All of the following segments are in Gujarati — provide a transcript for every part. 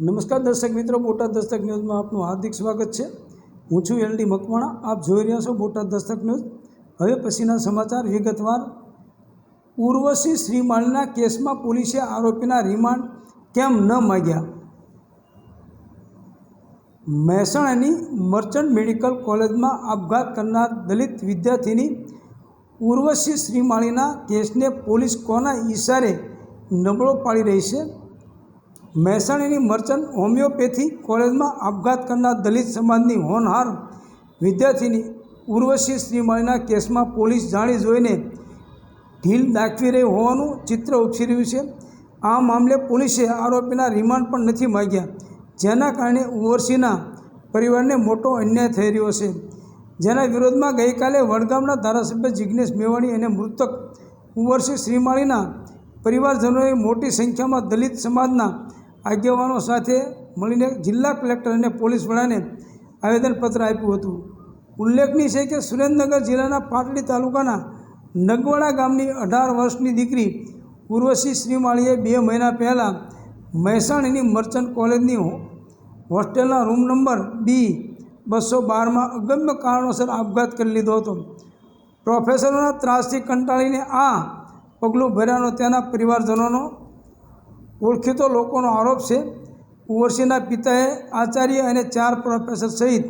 નમસ્કાર દર્શક મિત્રો, બોટાદ દસ્તક ન્યૂઝમાં આપનું હાર્દિક સ્વાગત છે. હું છું એલડી મકવાણા, આપ જોઈ રહ્યા છો બોટાદ દસ્તક ન્યૂઝ. હવે પછીના સમાચાર વિગતવાર. ઉર્વશી શ્રીમાળીના કેસમાં પોલીસે આરોપીના રિમાન્ડ કેમ ન માગ્યા? મહેસાણાની મર્ચન્ટ મેડિકલ કોલેજમાં આપઘાત કરનાર દલિત વિદ્યાર્થીની ઉર્વશી શ્રીમાળીના કેસને પોલીસ કોના ઈશારે નબળો પાડી રહી છે? મહેસાણાની મર્ચન્ટ હોમિયોપેથી કોલેજમાં આપઘાત કરનાર દલિત સમાજની હોનહાર વિદ્યાર્થીની ઉર્વશી શ્રીમાળીના કેસમાં પોલીસ જાણી જોઈને ઢીલ દાખવી રહી હોવાનું ચિત્ર ઉપસી રહ્યું છે. આ મામલે પોલીસે આરોપીના રિમાન્ડ પણ નથી માગ્યા, જેના કારણે ઉર્વશીના પરિવારને મોટો અન્યાય થઈ રહ્યો છે. જેના વિરોધમાં ગઈકાલે વડગામના ધારાસભ્ય જિજ્ઞેશ મેવાણી અને મૃતક ઉર્વશી શ્રીમાળીના પરિવારજનોએ મોટી સંખ્યામાં દલિત સમાજના આગેવાનો સાથે મળીને જિલ્લા કલેક્ટર અને પોલીસ વડાને આવેદનપત્ર આપ્યું હતું. ઉલ્લેખનીય છે કે સુરેન્દ્રનગર જિલ્લાના પાટડી તાલુકાના નગવાડા ગામની અઢાર વર્ષની દીકરી ઉર્વશી શ્રીમાળીએ બે મહિના પહેલાં મહેસાણીની મર્ચન્ટ કોલેજની હોસ્ટેલના રૂમ નંબર બી બસો બારમાં અગમ્ય કારણોસર આપઘાત કરી લીધો હતો. પ્રોફેસરોના ત્રાસથી કંટાળીને આ પગલું ભર્યાનો તેના પરિવારજનોનો ઓળખીતો લોકોનો આરોપ છે. ઉર્વશીના પિતાએ આચાર્ય અને ચાર પ્રોફેસર સહિત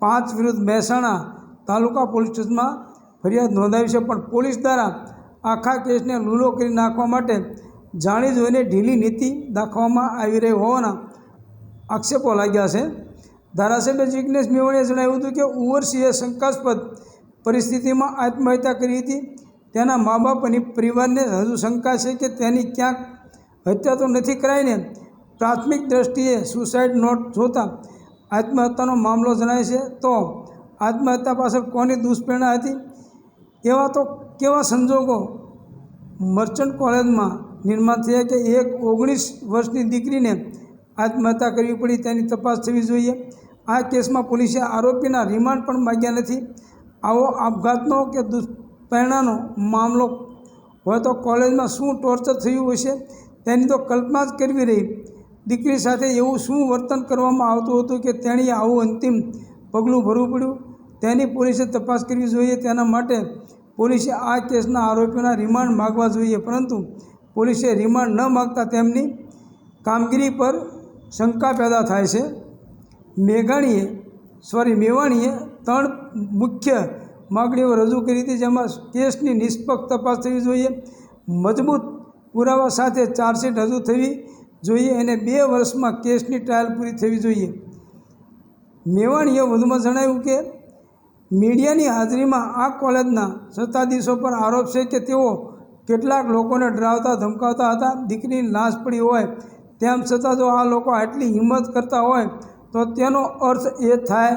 પાંચ વિરુદ્ધ મહેસાણા તાલુકા પોલીસ સ્ટેશનમાં ફરિયાદ નોંધાવી છે. પણ પોલીસ દ્વારા આખા કેસને લૂલો કરી નાખવા માટે જાણી જોઈને ઢીલી નીતિ દાખવવામાં આવી રહી હોવાના આક્ષેપો લાગ્યા છે. ધારાસભ્ય જિજ્ઞેશ મેવાણીએ જણાવ્યું હતું કે ઉર્વશીએ શંકાસ્પદ પરિસ્થિતિમાં આત્મહત્યા કરી હતી. તેના મા બાપ અને પરિવારને હજુ શંકા છે કે તેની ક્યાંક હત્યા તો નથી કરાઈને પ્રાથમિક દ્રષ્ટિએ સુસાઇડ નોટ જોતાં આત્મહત્યાનો મામલો જણાય છે. તો આત્મહત્યા પાછળ કોની દુષ્પ્રેરણા હતી? એવા તો કેવા સંજોગો મર્ચન્ટ કોલેજમાં નિર્માણ થયા કે એક ઓગણીસ વર્ષની દીકરીને આત્મહત્યા કરવી પડી તેની તપાસ થવી જોઈએ. આ કેસમાં પોલીસે આરોપીના રિમાન્ડ પણ માગ્યા નથી. આવો આપઘાતનો કે દુષ્પ્રેરણાનો મામલો હોય તો કોલેજમાં શું ટોર્ચર થયું હશે? તેની તો કલ્પના જ કરવી રહી. દીકરી સાથે એવું શું વર્તન કરવામાં આવતું હતું કે તેણીએ આવું અંતિમ પગલું ભરવું પડ્યું? તેની પોલીસે તપાસ કરવી જોઈએ તેના માટે પોલીસે આ કેસના આરોપીઓના રિમાન્ડ માગવા જોઈએ. પરંતુ પોલીસે રિમાન્ડ ન માગતા તેમની કામગીરી પર શંકા પેદા થાય છે. મેઘાણીએ, સોરી, મેવાણીએ ત્રણ મુખ્ય માગણીઓ રજૂ કરી હતી જેમાં કેસની નિષ્પક્ષ તપાસ થવી જોઈએ, મજબૂત પુરાવા સાથે ચાર્જશીટ રજૂ થવી જોઈએ અને બે વર્ષમાં કેસની ટ્રાયલ પૂરી થવી જોઈએ. મેવાણીએ વધુમાં જણાવ્યું કે, મીડિયાની હાજરીમાં આ કોલેજના સત્તાધીશો પર આરોપ છે કે તેઓ કેટલાક લોકોને ડરાવતા, ધમકાવતા હતા. દીકરીની લાશ પડી હોય તેમ છતાં જો આ લોકો આટલી હિંમત કરતા હોય તો તેનો અર્થ એ થાય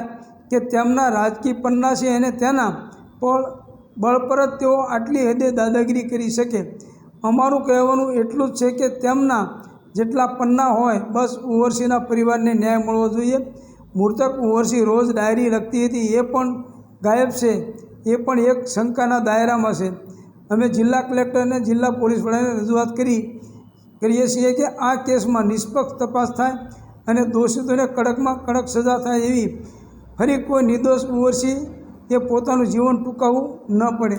કે તેમના રાજકીય પન્ના છે અને તેના પણ બળ પર જ તેઓ આટલી હદે દાદાગીરી કરી શકે. અમારું કહેવાનું એટલું જ છે કે તેમના જેટલા પન્ના હોય, બસ ઉવરસીના પરિવારને ન્યાય મળવો જોઈએ. મૃતક ઉવરસી રોજ ડાયરી લખતી હતી, એ પણ ગાયબ છે, એ પણ એક શંકાના દાયરામાં છે. અમે જિલ્લા કલેક્ટર અને જિલ્લા પોલીસ વડાને રજૂઆત કરી, કરીએ છીએ કે આ કેસમાં નિષ્પક્ષ તપાસ થાય અને દોષિતોને કડકમાં કડક સજા થાય એવી ફરી કોઈ નિર્દોષ ઉવરસી એ પોતાનું જીવન ટૂંકાવવું ન પડે.